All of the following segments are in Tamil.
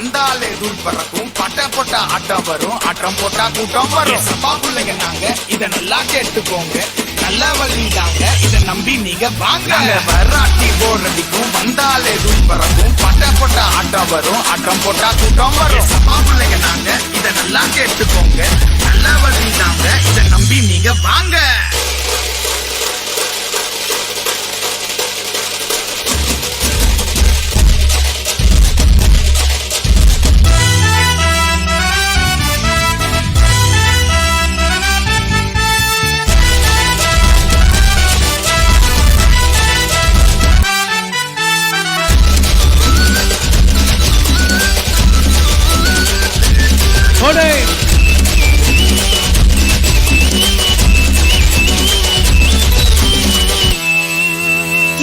வந்தாலே தூள் பறக்கும் பட்ட போட்டா ஆட்டம் வரும் ஆட்டம் போட்டா கூட்டம் வரும். சப்பா பிள்ளைங்க நாங்க இத நல்லா கேட்டுக்கோங்க. நல்ல வழிதாங்க இத நம்பி நீங்க வாங்க. வராட்டி போர் அடிக்கும் வந்தாலே தூள் பறக்கும் பட்ட போட்டா ஆட்டம் வரும் ஆட்டம் போட்டா கூட்டம் வரும். சப்பா பிள்ளைங்க நாங்க இத நல்லா கேட்டுக்கோங்க. நல்ல வழிதாங்க இத நம்பி நீங்க வாங்க. கொடை.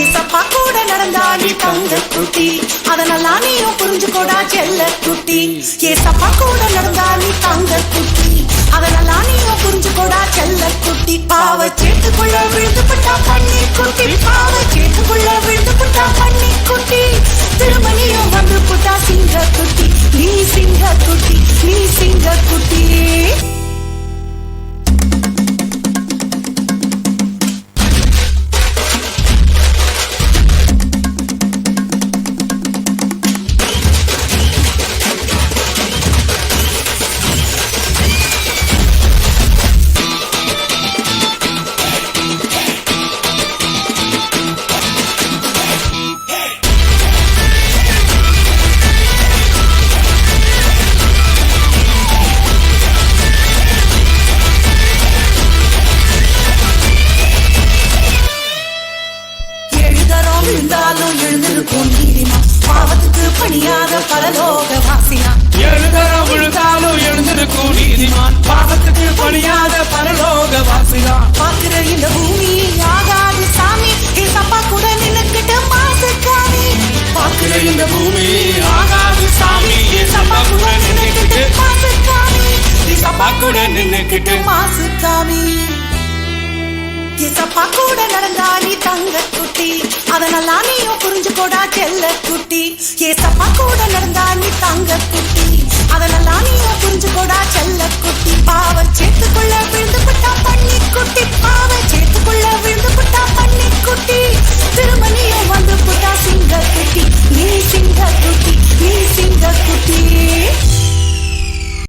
இசப்பா கூட நடந்தா நீ தங்க குட்டி. அதனெல்லாம் நீயும் புரிஞ்சுக்கோடா செல்ல குட்டி. ஏசப்பா கூட நடந்தா நீ தங்க குட்டி. அதனெல்லாம் நீயும் புரிஞ்சுக்கோடா செல்ல குட்டி. பாவ சேத்துக்குள்ள விழுந்து விட்டா பண்ணி குட்டி. பாவ சேத்துக்குள்ள விழுந்து விட்டா பண்ணி குட்டி. திரும்ப நீயும் குட்டி விழுந்தாலும் எழுந்திருக்கும் நீதிமா பாவத்துக்கு பணியாத பரலோக வாசினா எழுதரம் விழுந்தாலும் எழுந்திருக்கும் நீதிமான் பாவத்துக்கு பணியாத பரலோக வாசிதான் பாக்குற இந்த பூமி ஆகாது சாமி. ஏசப்பா கூட நின்னுக்கிட்டு மாசுக்காமி பாக்குற இந்த பூமி ஆகாது சாமி. ஏசப்பா கூட நின்னுக்கிட்டு மாசுக்காமி ஏசப்பா கூட நின்னுக்கிட்டு மாசுக்காமி ஏசப்பா கூட அதனெல்லாம் நீயும் போடா செல்ல குட்டி. ஏசப்பா கூட நடந்தா